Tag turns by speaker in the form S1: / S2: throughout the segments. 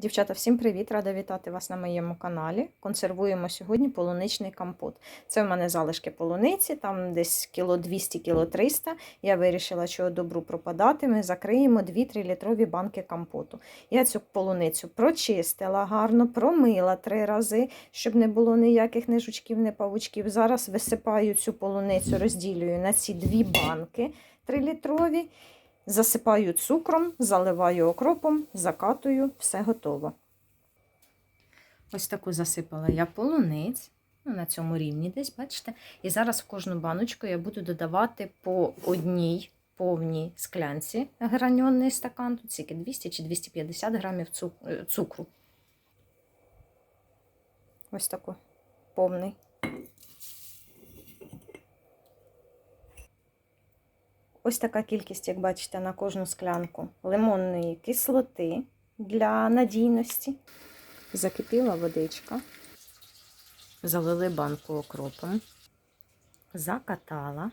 S1: Дівчата, всім привіт! Рада вітати вас на моєму каналі. Консервуємо сьогодні полуничний компот. Це в мене залишки полуниці, там десь кіло 200 кіло 300. Я вирішила, що добру пропадати. Ми закриємо 2-3 літрові банки компоту. Я цю полуницю прочистила гарно, промила три рази, щоб не було ніяких не жучків, не павучків. Зараз висипаю цю полуницю, розділюю на ці дві банки 3-літрові. Засипаю цукром, заливаю окропом, закатую, все готово. Ось таку засипала я полуниць, ну, на цьому рівні десь, бачите. І зараз в кожну баночку я буду додавати по одній повній склянці граньонний стакан, тут тільки 200 чи 250 грамів е, цукру. Ось таку повний. Ось така кількість, як бачите, на кожну склянку лимонної кислоти для надійності. Закипіла водичка. Залили банку окропом, закатала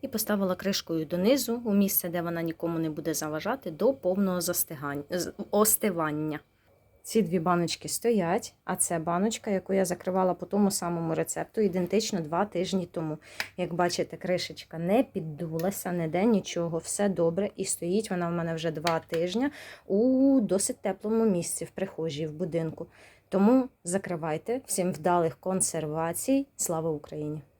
S1: і поставила кришкою донизу у місце, де вона нікому не буде заважати, до повного остивання. Ці дві баночки стоять, а це баночка, яку я закривала по тому самому рецепту, ідентично два тижні тому. Як бачите, кришечка не піддулася, ніде нічого, все добре. І стоїть вона в мене вже два тижні у досить теплому місці в прихожій, в будинку. Тому закривайте всім вдалих консервацій. Слава Україні!